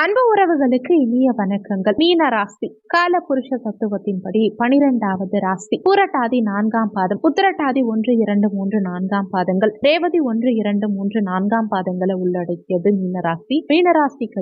அன்பு உறவுகளுக்கு இனிய வணக்கங்கள். மீன ராசி. கால புருஷ தத்துவத்தின்படி பனிரெண்டாவது ராசி. பூரட்டாதி நான்காம் பாதம். உத்திரட்டாதி ஒன்று இரண்டு மூன்று நான்காம் பாதங்கள். ரேவதி ஒன்று இரண்டு மூன்று நான்காம் பாதங்களை உள்ளடக்கியது மீன ராசி. மீன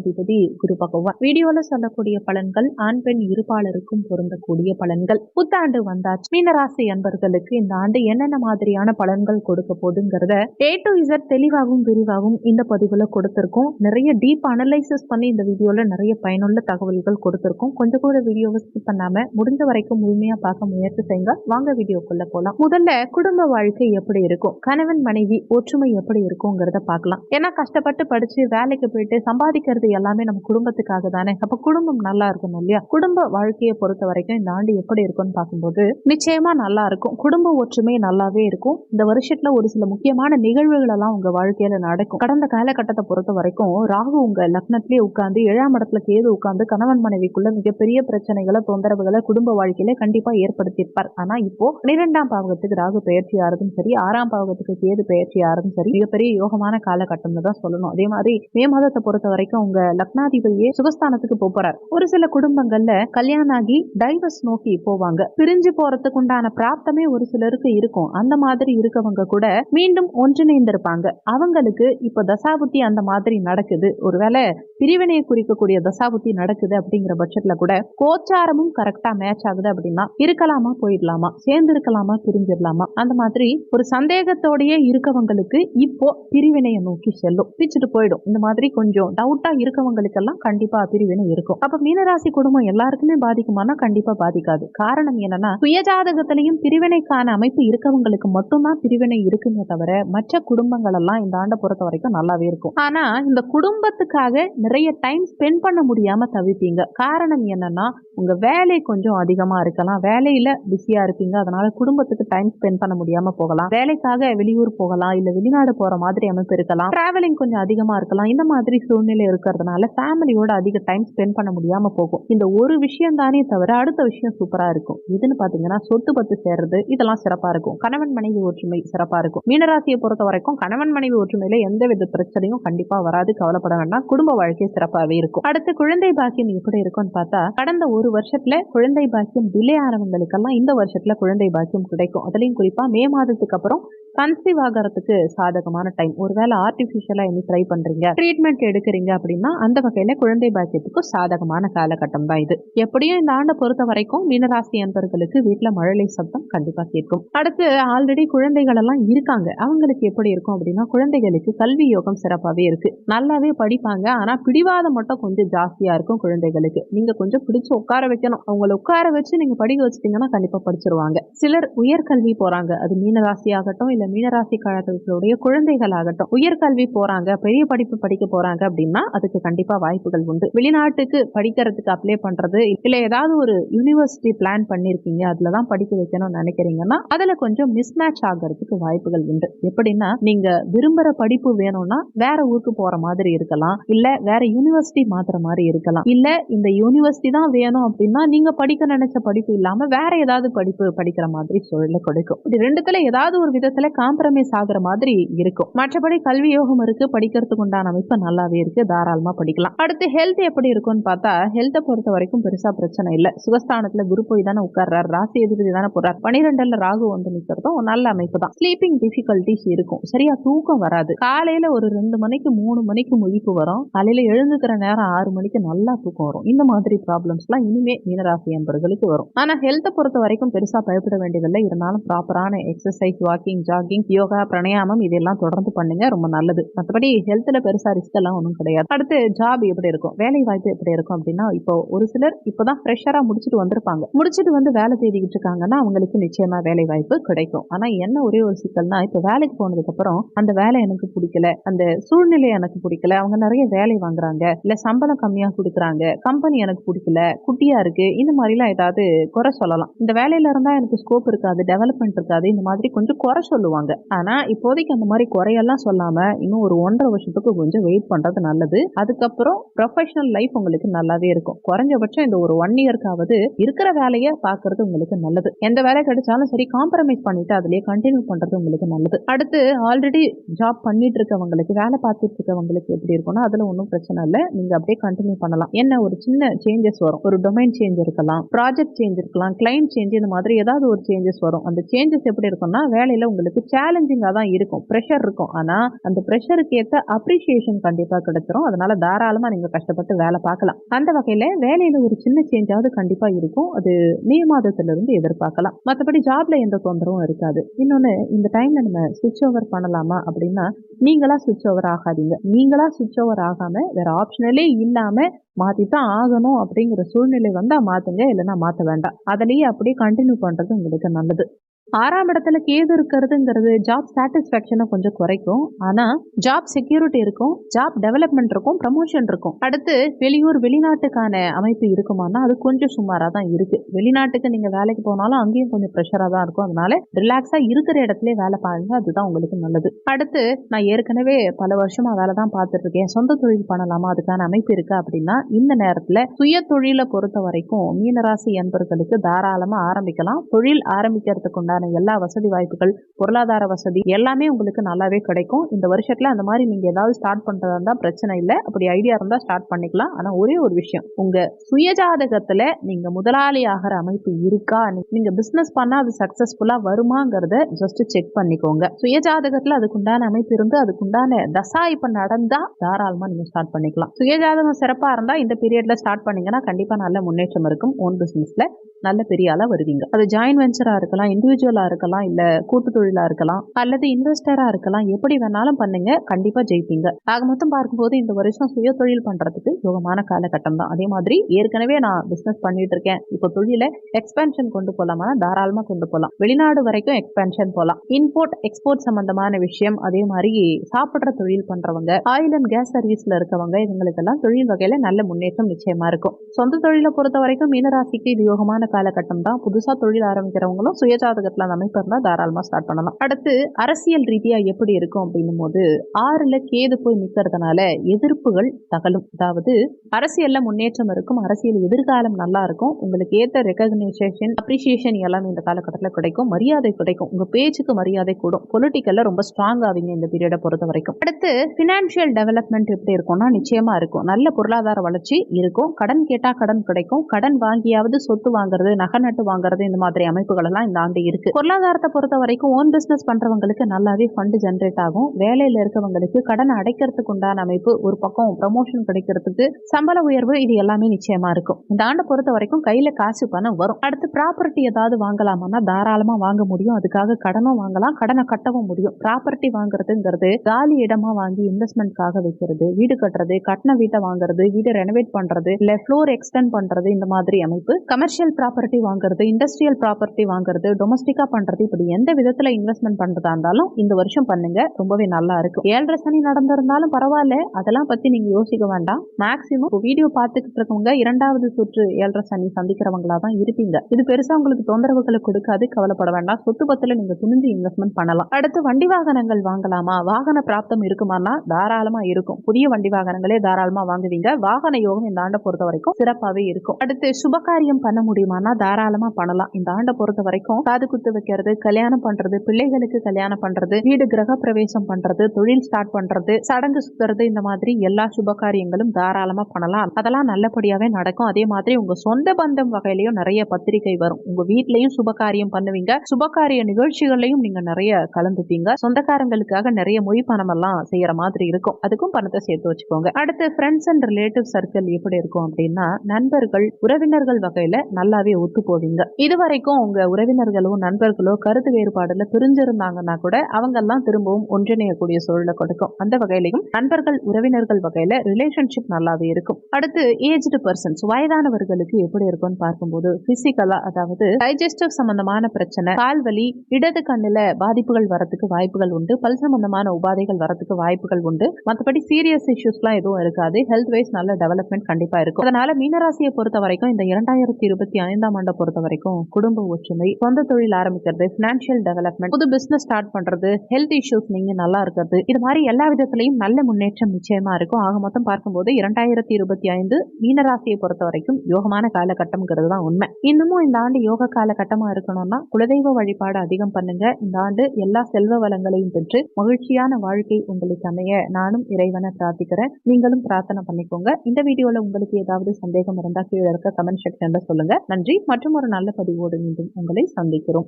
அதிபதி குரு பகவான். வீடியோல சொல்லக்கூடிய பலன்கள் ஆண் பெண் இருபாலருக்கும் பொருந்தக்கூடிய பலன்கள். புத்தாண்டு வந்தாச்சு. மீனராசி அன்பர்களுக்கு இந்த ஆண்டு என்னென்ன மாதிரியான பலன்கள் கொடுக்க போதுங்கிறத ஏ டு இசட் தெளிவாகவும் விரிவாகவும் இந்த பதிவுல கொடுத்திருக்கோம். நிறைய டீப் அனலைசிஸ் பண்ணி இந்த வீடியோவில் நிறைய பயனுள்ள தகவல்கள் கொடுத்துருக்கோம். கொஞ்சம் கூட வீடியோவை ஸ்கிப் பண்ணாம முடிஞ்ச வரைக்கும் முழுமையா பார்க்க முயற்சி செய்யுங்க. வாங்க வீடியோக்குள்ள போகலாம் முதல்ல குடும்ப வாழ்க்கை எப்படி இருக்கும்? கணவன் மனைவி ஒற்றுமை எப்படி இருக்குங்கிறத பார்க்கலாம். ஏன்னா கஷ்டப்பட்டு படிச்சு வேலைக்கு போயிட்டு சம்பாதிக்கிறது எல்லாமே நம்ம குடும்பத்துக்காக தானே. அப்போ குடும்பம் நல்லா இருக்கணும் இல்லையா? குடும்ப வாழ்க்கையை பொறுத்த வரைக்கும் இந்த ஆண்டு எப்படி இருக்கும்னு பார்க்கும்போது நிச்சயமா நல்லா இருக்கும். குடும்ப ஒற்றுமை நல்லாவே இருக்கும். இந்த வருஷத்துல ஒரு சில முக்கியமான நிகழ்வுகள் எல்லாம் உங்கள் வாழ்க்கையில நடக்கும். கடந்த காலகட்டத்தை பொறுத்த வரைக்கும் ராகு உங்க லக்னத்திலே உட்கார்ந்து ஏழாம் இடத்துல கேது உட்கார்ந்து கணவன் மனைவிக்குள்ள மிகப்பெரிய பிரச்சனைகளை தொந்தரவுகளை குடும்ப வாழ்க்கையில கண்டிப்பா ஏற்படுத்தியிருப்பார். ஆனா இப்போ பன்னிரெண்டாம் பாவகத்துக்கு ராகு பயிற்சி ஆறதும் சரி ஆறாம் பாவகத்துக்கு கேது பயிற்சி ஆறதும் சரி மிகப்பெரிய யோகமான காலகட்டம்னு தான் சொல்லணும். அதே மாதிரி மே மாதத்தை பொறுத்த வரைக்கும் உங்க லக்னாதிபதியே சுகஸ்தானத்துக்கு போறார். ஒரு சில குடும்பங்கள்ல கல்யாணம் ஆகி டைவர்ஸ் நோக்கி போவாங்க. பிரிஞ்சு போறதுக்கு உண்டான பிராப்தமே ஒரு சிலருக்கு இருக்கும். அந்த மாதிரி இருக்கவங்க கூட மீண்டும் ஒன்றிணைந்திருப்பாங்க. அவங்களுக்கு இப்ப தசாபுத்தி அந்த மாதிரி நடக்குது. ஒருவேளை பிரிவினை குறிக்கக்கூடிய தசாபுத்தி நடக்குது அப்படிங்கிற பட்சத்துல கூட கோச்சாரமும் கரெக்டா மேட்ச் ஆகுது அப்படின்னா இருக்கலாமா போயிடலாமா? சேர்ந்து இருக்கலாமா பிரிஞ்சிடலாமா? அந்த மாதிரி ஒரு சந்தேகத்தோடயே இருக்கவங்களுக்கு இப்போ பிரிவினையை நோக்கி செல்லும். பிச்சுட்டு போயிடும். இந்த மாதிரி கொஞ்சம் டவுட்டா இருக்கவங்களுக்கெல்லாம் கண்டிப்பா பிரிவினை இருக்கும். அப்ப மீனராசி குடும்பம் எல்லாருக்குமே பாதிக்குமானா கண்டிப்பா பாதிக்காது. காரணம் என்னன்னா சுயஜாதகத்திலையும் பிரிவினைக்கான அமைப்பு இருக்கவங்களுக்கு மட்டும்தான் பிரிவினை இருக்குமே தவிர மற்ற குடும்பங்கள் எல்லாம் இந்த ஆண்டை பொறுத்த வரைக்கும் நல்லாவே இருக்கும். ஆனா இந்த குடும்பத்துக்காக நிறைய டைம் ஸ்பெண்ட் பண்ண முடியாம தவிப்பீங்க. காரணம் என்னன்னா உங்க வேலை கொஞ்சம் அதிகமா இருக்கலாம். வேலையில பிஸியா இருப்பீங்க. அதனால குடும்பத்துக்கு டைம் ஸ்பெண்ட் பண்ண முடியாம போகலாம். வேலைக்காக வெளியூர் போகலாம். இல்ல வெளிநாடு போற மாதிரி அமைப்பு இருக்கலாம். டிராவலிங் கொஞ்சம் அதிகமா இருக்கலாம். இந்த மாதிரி சூழ்நிலை இருக்கிறதுனால ஃபேமிலியோட அதிக டைம் ஸ்பெண்ட் பண்ண முடியாம போகும். இந்த ஒரு விஷயம் தானே தவிர அடுத்த விஷயம் சூப்பரா இருக்கும். இதுன்னு பாத்தீங்கன்னா சொத்து பத்து சேர்றது இதெல்லாம் சிறப்பா இருக்கும். கணவன் மனைவி ஒற்றுமை சிறப்பா இருக்கும். மீனராசியை பொறுத்த வரைக்கும் கணவன் மனைவி ஒற்றுமையில எந்த வித பிரச்சனையும் கண்டிப்பா வராது. கவலைப்பட வேண்டாம். குடும்ப வாழ்க்கை சிறப்பாகவே இருக்கும். அடுத்து குழந்தை பாக்கியம் எப்படி இருக்கும்னு பார்த்தா கடந்த ஒரு வருஷத்துல குழந்தை பாக்கியம் டிலே ஆனவங்களுக்கெல்லாம் இந்த வருஷத்துல குழந்தை பாக்கியம் கிடைக்கும். அதுலயும் குறிப்பா மே மாதத்துக்கு அப்புறம் கன்சீவ் ஆகிறதுக்கு சாதகமான டைம் ஒருவேளை ஆர்டிஃபிஷியலா இனி ட்ரை பண்றீங்க ட்ரீட்மெண்ட் எடுக்கிறீங்க அப்படின்னா அந்த வகையில குழந்தை பாக்கியத்துக்கு சாதகமான காலகட்டம் தான் இது. எப்படியும் இந்த ஆண்டை பொறுத்த வரைக்கும் மீனராசி அன்பர்களுக்கு வீட்டுல மழலை சப்தம் கண்டிப்பா கேட்கும். அடுத்து ஆல்ரெடி குழந்தைகள் எல்லாம் இருக்காங்க. அவங்களுக்கு எப்படி இருக்கும் அப்படின்னா குழந்தைகளுக்கு கல்வி யோகம் சிறப்பாவே இருக்கு. நல்லாவே படிப்பாங்க. ஆனா பிடிவாதம் மட்டும் கொஞ்சம் ஜாஸ்தியா இருக்கும் குழந்தைகளுக்கு. நீங்க கொஞ்சம் பிடிச்சு உட்கார வைக்கணும். அவங்கள உட்கார வச்சு நீங்க படிக்க வச்சிட்டீங்கன்னா கண்டிப்பா படிச்சிருவாங்க. சிலர் உயர்கல்வி போறாங்க. அது மீனராசி ஆகட்டும் இல்ல மீனராசி கழகங்களுடைய குழந்தைகள் ஆகட்டும் உயர்கல்வி போறாங்க பெரிய படிப்பு படிக்க போறாங்க அப்படின்னா அதுக்கு கண்டிப்பா வாய்ப்புகள் உண்டு. வெளிநாட்டுக்கு படிக்கிறதுக்கு அப்ளை பண்றது இல்ல ஏதாவது ஒரு யூனிவர்சிட்டி பிளான் பண்ணிருக்கீங்க அதுலதான் படிக்க வைக்கணும்னு நினைக்கிறீங்கன்னா அதுல கொஞ்சம் மிஸ்மேட்ச் ஆகிறதுக்கு வாய்ப்புகள் உண்டு. எப்படின்னா நீங்க விரும்புற படிப்பு வேணும்னா வேற ஊருக்கு போற மாதிரி இருக்கலாம் இல்ல வேற யூனிவர்சிட்டி மாத்துற மாதிரி இருக்கலாம். இல்ல இந்த யூனிவர்சிட்டி தான் வேணும் அப்படின்னா நீங்க படிக்க நினைச்ச படிப்பு இல்லாம வேற ஏதாவது படிப்பு படிக்கிற மாதிரி சூழல கொடுக்கும். இது ரெண்டுத்துல ஏதாவது ஒரு விதத்துல காம்ப்ரமைஸ் ஆகுற மாதிரி இருக்கும். மற்றபடி கல்வி யோகம் இருக்கு படிக்கிறதுக்கு உண்டான அமைப்பு நல்லாவே இருக்கு தாராளமா படிக்கலாம். அடுத்து ஹெல்த் எப்படி இருக்கும்னு பார்த்தா ஹெல்த்தை பொறுத்த வரைக்கும் பெருசா பிரச்சனை இல்ல. சுகஸ்தானத்துல குரு போய் தானே உட்கார்றாரு ராசி எதிர்த்து தானே போறாரு. பனிரெண்டுல ராகு வந்து நிக்கிறதும் நல்ல அமைப்பு தான். ஸ்லீப்பிங் டிஃபிகல்டிஸ் இருக்கும். சரியா தூக்கம் வராது. காலையில ஒரு ரெண்டு மணிக்கு மூணு மணிக்கு முழிப்பு வரும். காலையில எழுந்துக்கிற நேரம் ஆறு மணிக்கு நல்லா தூக்கம் வரும். இந்த மாதிரி ப்ராப்ளம்ஸ் எல்லாம் இனிமே மீனராசி என்பர்களுக்கு வரும். ஆனா ஹெல்த்தை பொறுத்த வரைக்கும் பெருசா பயப்பட வேண்டியதில்லை. இருந்தாலும் ப்ராப்பரான exercise walking jogging yoga pranayama இதெல்லாம் தொடர்ந்து பண்ணுங்க. ரொம்ப நல்லது. மற்றபடி ஹெல்த்ல பெருசா ரிஸ்க் எல்லாம் ஒன்றும் கிடையாது. அடுத்து ஜாப் எப்படி இருக்கும்? வேலை வாய்ப்பு எப்படி இருக்கும் அப்படின்னா இப்போ ஒரு சிலர் இப்போதான் ஃப்ரெஷரா முடிச்சுட்டு வந்திருப்பாங்க. முடிச்சுட்டு வந்து வேலை தேடிக்கிட்டு இருக்காங்கன்னா அவங்களுக்கு நிச்சயமா வேலை வாய்ப்பு கிடைக்கும். ஆனா என்ன ஒரே ஒரு சிக்கல்னா இப்போ வேலைக்கு போனதுக்கு அப்புறம் அந்த வேலை எனக்கு பிடிக்கல அந்த சூழ்நிலை எனக்கு பிடிக்கல அவங்க நிறைய வேலை வாங்குறாங்க இல்ல சம்பளம் கம்மியா கொடுக்குறாங்க கம்பெனி எனக்கு பிடிக்கல குட்டியா இருக்கு இந்த மாதிரிலாம் ஏதாவது குறை சொல்லலாம். இந்த வேலையில இருந்தா எனக்கு ஸ்கோப் இருக்காது டெவலப்மெண்ட் இருக்காது இந்த மாதிரி கொஞ்சம் குறை சொல்லுவாங்க சொல்லுவாங்க ஆனா இப்போதைக்கு அந்த மாதிரி குறையெல்லாம் சொல்லாம இன்னும் ஒரு ஒன்றரை வருஷத்துக்கு கொஞ்சம் வெயிட் பண்றது நல்லது. அதுக்கப்புறம் ப்ரொஃபஷனல் லைஃப் உங்களுக்கு நல்லாவே இருக்கும். குறைஞ்சபட்சம் இந்த ஒரு ஒன் இயர்க்காவது இருக்கிற வேலையை பார்க்கறது உங்களுக்கு நல்லது. எந்த வேலை கிடைச்சாலும் சரி காம்ப்ரமைஸ் பண்ணிட்டு அதுலயே கண்டினியூ பண்றது உங்களுக்கு நல்லது. அடுத்து ஆல்ரெடி ஜாப் பண்ணிட்டு இருக்கவங்களுக்கு வேலை பார்த்துட்டு இருக்கவங்களுக்கு எப்படி இருக்கும்னா அதுல ஒன்றும் பிரச்சனை இல்லை. நீங்க அப்படியே கண்டினியூ பண்ணலாம். என்ன ஒரு சின்ன சேஞ்சஸ் வரும். ஒரு டொமைன் சேஞ்ச் இருக்கலாம். ப்ராஜெக்ட் சேஞ்ச் இருக்கலாம். கிளைண்ட் சேஞ்ச் இந்த மாதிரி ஏதாவது ஒரு சேஞ்சஸ் வரும். அந்த சேஞ்சஸ் எப்படி இருக்கும்னா வேலையில உங்களுக்கு சேலஞ்சிங்காக தான் இருக்கும். ப்ரெஷர் இருக்கும். ஆனால் அந்த ப்ரெஷருக்கு ஏற்ற அப்ரிஷியேஷன் கண்டிப்பாக கிடைச்சிரும். அதனால தாராளமாக நீங்கள் கஷ்டப்பட்டு வேலை பார்க்கலாம். அந்த வகையில் வேலையில் ஒரு சின்ன சேஞ்சாவது கண்டிப்பாக இருக்கும். அது மே மாதத்திலிருந்து எதிர்பார்க்கலாம். மற்றபடி ஜாப்ல எந்த தொந்தரவும் இருக்காது. இன்னொன்று இந்த டைம்ல நம்ம சுவிட்ச் ஓவர் பண்ணலாமா அப்படின்னா நீங்களா சுவிட்ச் ஓவர் ஆகாதீங்க. நீங்களா சுவிட்ச் ஓவர் ஆகாம வேற ஆப்ஷனலே இல்லாம மாத்தித்தான் ஆகணும் அப்படிங்கிற சூழ்நிலை வந்தா மாத்துங்க. இல்லைன்னா மாத்த வேண்டாம். அதுலயே அப்படியே கண்டினியூ பண்றது உங்களுக்கு நல்லது. ஆறாம் இடத்துல கேது இருக்கிறதுங்கிறது ஜாப் சாட்டிஸ்ஃபேக்ஷனை கொஞ்சம் குறைக்கும். ஆனா ஜாப் செக்யூரிட்டி இருக்கும் ஜாப் டெவலப்மெண்ட் இருக்கும் ப்ரமோஷன் இருக்கும். அடுத்து வெளியூர் வெளிநாட்டுக்கான அமைப்பு இருக்குமானா அது கொஞ்சம் சுமாரா தான் இருக்கு. வெளிநாட்டுக்கு நீங்க வேலைக்கு போனாலும் அங்கேயும் கொஞ்சம் ப்ரெஷரா தான் இருக்கும். அதனால ரிலாக்ஸா இருக்கிற இடத்துல வேலை பாருங்க அதுதான் உங்களுக்கு நல்லது. அடுத்து நான் ஏற்கனவே பல வருஷமா வேலை தான் பார்த்துட்டு இருக்கேன் சொந்த தொழில் பண்ணலாமா? அதுக்கான அமைப்பு இருக்கு அப்படின்னா இந்த நேரத்துல சுய தொழிலை பொறுத்த வரைக்கும் மீனராசி என்பர்களுக்கு தாராளமா ஆரம்பிக்கலாம். தொழில் ஆரம்பிக்கிறதுக்கு உண்டான எல்லா வசதி வாய்ப்புகள் பொருளாதார வசதி எல்லாமே உங்களுக்கு நல்லாவே கிடைக்கும். இந்த வருஷத்துல அந்த மாதிரி நீங்க ஏதாவது ஸ்டார்ட் பண்றதா இருந்தா பிரச்சனை இல்லை. அப்படி ஐடியா இருந்தா ஸ்டார்ட் பண்ணிக்கலாம். ஆனா ஒரே ஒரு விஷயம் உங்க சுயஜாதகத்துல நீங்க முதலாளி ஆகிற அமைப்பு இருக்கா? நீங்க பிசினஸ் பண்ணா அது சக்சஸ்ஃபுல்லா வருமாங்கிறத ஜஸ்ட் செக் பண்ணிக்கோங்க. சுயஜாதகத்துல அதுக்குண்டான அமைப்பு இருந்து அதுக்குண்டான தசா இப்ப நடந்தா தாராளமா நீங்க ஸ்டார்ட் பண்ணிக்கலாம். சுயஜாதகம் சிறப்பா இருந்தா இந்த பீரியட்ல ஸ்டார்ட் பண்ணீங்கன்னா கண்டிப்பா நல்ல முன்னேற்றம் இருக்கும். ஓன் பிசினஸ்ல நல்ல பெரிய ஆளா வருவீங்க. அது ஜாயின் வெஞ்சரா இருக்கலாம் இண்டிவிஜுவலா இருக்கலாம் இல்ல கூட்டு தொழிலா இருக்கலாம் அல்லது இன்வெஸ்டரா இருக்கலாம் எப்படி வேணாலும் பண்ணுங்க கண்டிப்பா ஜெயிப்பீங்க. ஆக மொத்தம் பார்க்கும்போது இந்த வருஷம் சுய தொழில் பண்றதுக்கு யோகமான காலகட்டம் தான். அதே மாதிரி ஏற்கனவே நான் பிசினஸ் பண்ணிட்டு இருக்கேன். இப்போ தொழிலை எக்ஸ்பென்ஷன் கொண்டு போகலாமா தாராளமா கொண்டு போகலாம் வெளிநாடு வரைக்கும் எக்ஸ்பென்ஷன் போகலாம் இம்போர்ட் எக்ஸ்போர்ட் சம்பந்தமான விஷயம் அதே மாதிரி சாப்பிட்ற தொழில் பண்றவங்க ஆயில் அண்ட் கேஸ் சர்வீஸ்ல இருக்கவங்க இவங்களுக்கெல்லாம் தொழில் வகையில நல்ல முன்னேற்றம் நிச்சயமா இருக்கும். சொந்த தொழிலை பொறுத்த வரைக்கும் மீனராசிக்கு இது யோகமான காலகட்டம் தான் புதுசா தொழில் ஆரம்பிக்கிறவங்களும் சுயஜாதகத்துல அந்த அமைப்பு இருந்தால் தாராளமா ஸ்டார்ட் பண்ணலாம். அடுத்து அரசியல் ரீதியா எப்படி இருக்கும் அப்படின்னும் போது ஆறுல கேது போய் நிற்கிறதுனால எதிர்ப்புகள் தகலும். அதாவது அரசியலில் முன்னேற்றம் இருக்கும் அரசியல் எதிர்காலம் நல்லா இருக்கும் உங்களுக்கு ஏத்த ரெக்கக்னைசேஷன் அப்ரிசியேஷன் எல்லாமே இந்த காலகட்டத்தில் கிடைக்கும் மரியாதை கிடைக்கும் உங்க பேச்சுக்கு மரியாதை கூடும். பொலிட்டிக்கலில் ரொம்ப ஸ்ட்ராங் ஆவீங்க இந்த பீரியடை பொறுத்த வரைக்கும். அடுத்து ஃபினான்ஷியல் டெவலப்மெண்ட் எப்படி இருக்கும்னா நிச்சயமா இருக்கும். நல்ல பொருளாதார வளர்ச்சி இருக்கும். கடன் கேட்டால் கடன் கிடைக்கும். கடன் வாங்கியாவது சொத்து வாங்க வாங்குறது நகை நட்டு வாங்குறது இந்த மாதிரி அமைப்புகள் எல்லாம் இந்த ஆண்டு இருக்கு. பொருளாதாரத்தை பொறுத்த வரைக்கும் ஓன் பிசினஸ் பண்றவங்களுக்கு நல்லாவே ஃபண்ட் ஜென்ரேட் ஆகும். வேலையில இருக்கவங்களுக்கு கடன் அடைக்கிறதுக்கு உண்டான அமைப்பு ஒரு பக்கம் ப்ரமோஷன் கிடைக்கிறதுக்கு சம்பள உயர்வு இது எல்லாமே நிச்சயமா இருக்கும். இந்த ஆண்டை பொறுத்த வரைக்கும் கையில காசு பணம் வரும். அடுத்து ப்ராப்பர்ட்டி ஏதாவது வாங்கலாமான்னா தாராளமா வாங்க முடியும். அதுக்காக கடனும் வாங்கலாம் கடனை கட்டவும் முடியும். ப்ராப்பர்ட்டி வாங்குறதுங்கிறது காலி இடமா வாங்கி இன்வெஸ்ட்மெண்ட்காக வைக்கிறது வீடு கட்டுறது கட்டின வீட்டை வாங்குறது வீட்டை ரெனோவேட் பண்றது இல்ல ஃப்ளோர் எக்ஸ்டெண்ட் பண்றது இந்த மாதிரி அமைப்பு. கமர்ஷியல் ப்ராப்பர்ட்டி வாங்குறது இண்டஸ்ட்ரியல் ப்ராப்பர்ட்டி வாங்குறது டொமஸ்டிக்கா பண்றது இப்படி எந்த விதத்துல இன்வெஸ்ட்மெண்ட் பண்றதா இருந்தாலும் இந்த வருஷம் பண்ணுங்க. ரொம்பவே நல்லா இருக்கும். ஏழரை சனி நடந்திருந்தாலும் பரவாயில்ல. அதெல்லாம் பத்தி நீங்க யோசிக்க வேண்டாம். மேக்சிமம் வீடியோ பார்த்துக்கிட்டு இருக்கவங்க இரண்டாவது சுற்று ஏழரை சனி சந்திக்கிறவங்களா தான் இருப்பீங்க. இது பெருசா உங்களுக்கு தொந்தரவுகளை கொடுக்காது. கவலைப்பட வேண்டாம். சொத்து பத்துல நீங்க துணிஞ்சு இன்வெஸ்ட்மெண்ட் பண்ணலாம். அடுத்து வண்டி வாகனங்கள் வாங்கலாமா? வாகன பிராப்தம் இருக்குமானா தாராளமா இருக்கும். புதிய வண்டி வாகனங்களே தாராளமா வாங்குவீங்க. வாகன யோகம் இந்த ஆண்டை பொறுத்த வரைக்கும் சிறப்பாவே இருக்கும். அடுத்து சுபகாரியம் பண்ண முடியுமா? முடியுமானா தாராளமா பண்ணலாம். இந்த ஆண்டை பொறுத்த வரைக்கும் காது குத்து வைக்கிறது கல்யாணம் பண்றது பிள்ளைகளுக்கு கல்யாணம் பண்றது வீடு கிரக பிரவேசம் பண்றது தொழில் ஸ்டார்ட் பண்றது சடங்கு சுத்துறது இந்த மாதிரி எல்லா சுப காரியங்களும் தாராளமா பண்ணலாம். அதெல்லாம் நல்லபடியாவே நடக்கும். அதே மாதிரி உங்க சொந்த பந்தம் வகையிலயும் நிறைய பத்திரிகை வரும். உங்க வீட்லயும் சுப காரியம் பண்ணுவீங்க. சுபகாரிய நிகழ்ச்சிகளையும் நீங்க நிறைய கலந்துப்பீங்க. சொந்தக்காரங்களுக்காக நிறைய மொழி பணம் எல்லாம் செய்யற மாதிரி இருக்கும். அதுக்கும் பணத்தை சேர்த்து வச்சுக்கோங்க. அடுத்து ஃப்ரெண்ட்ஸ் அண்ட் ரிலேட்டிவ் சர்க்கிள் எப்படி இருக்கும் அப்படின்னா நண்பர்கள் உறவினர்கள் வகையில நல்லாவே ஒத்து போவீங்க இது வரைக்கும் உங்க உறவினர்களோ நண்பர்களோ கருத்து வேறுபாடுல பிரிஞ்சிருந்தாங்கன்னா கூட அவங்க எல்லாம் திரும்பவும் ஒன்றிணையக்கூடிய சூழலை கொடுக்கும். அந்த வகையிலையும் நண்பர்கள் உறவினர்கள் வகையில ரிலேஷன்ஷிப் நல்லாவே இருக்கும். அடுத்து ஏஜ்டு பர்சன்ஸ் வயதானவர்களுக்கு எப்படி இருக்கும்னு பார்க்கும்போது பிசிக்கலா அதாவது டைஜஸ்டிவ் சம்பந்தமான பிரச்சனை கால்வலி இடது கண்ணுல பாதிப்புகள் வரத்துக்கு வாய்ப்புகள் உண்டு. பல் சம்பந்தமான உபாதைகள் வரத்துக்கு வாய்ப்புகள் உண்டு. மற்றபடி சீரியஸ் இஷ்யூஸ்லாம் எதுவும் இருக்காது. ஹெல்த் வைஸ் நல்ல டெவலப்மெண்ட் கண்டிப்பா இருக்கும். அதனால மீனராசியை பொறுத்த வரைக்கும் இந்த இரண்டாயிரத்தி இருபத்தி ஐந்தாம் ஆண்டை பொறுத்த வரைக்கும் குடும்ப ஒற்றுமை சொந்த தொழில் ஆரம்பிக்கிறது பினான்சியல் டெவலப்மெண்ட் புது பிசினஸ் ஸ்டார்ட் பண்றது ஹெல்த் இஷ்யூஸ் நீங்க நல்லா இருக்கிறது இது மாதிரி எல்லா விதத்திலையும் நல்ல முன்னேற்றம் நிச்சயமா இருக்கும். ஆக மொத்தம் பார்க்கும்போது இரண்டாயிரத்தி இருபத்தி ஐந்து மீனராசியை பொறுத்த வரைக்கும் யோகமான காலகட்டம்ங்கிறது தான் உண்மை. இன்னமும் இந்த ஆண்டு யோக காலகட்டமா இருக்கணும்னா குலதெய்வ வழிபாடு அதிகம் பண்ணுங்க. இந்த ஆண்டு எல்லா செல்வ வளங்களையும் பெற்று மகிழ்ச்சியான வாழ்க்கை உங்களுக்கு அமைய நானும் இறைவனை பிரார்த்திக்கிறேன். நீங்களும் பிரார்த்தனை பண்ணிக்கோங்க. இந்த வீடியோல உங்களுக்கு ஏதாவது சந்தேகம் இருந்தா கீழே இருக்க கமெண்ட் செக்ஷன்ல சொல்லுங்க. நன்றி. நன்றி. மற்றும் ஒரு நல்ல பதிவோடு மீண்டும் உங்களை சந்திக்கிறோம்.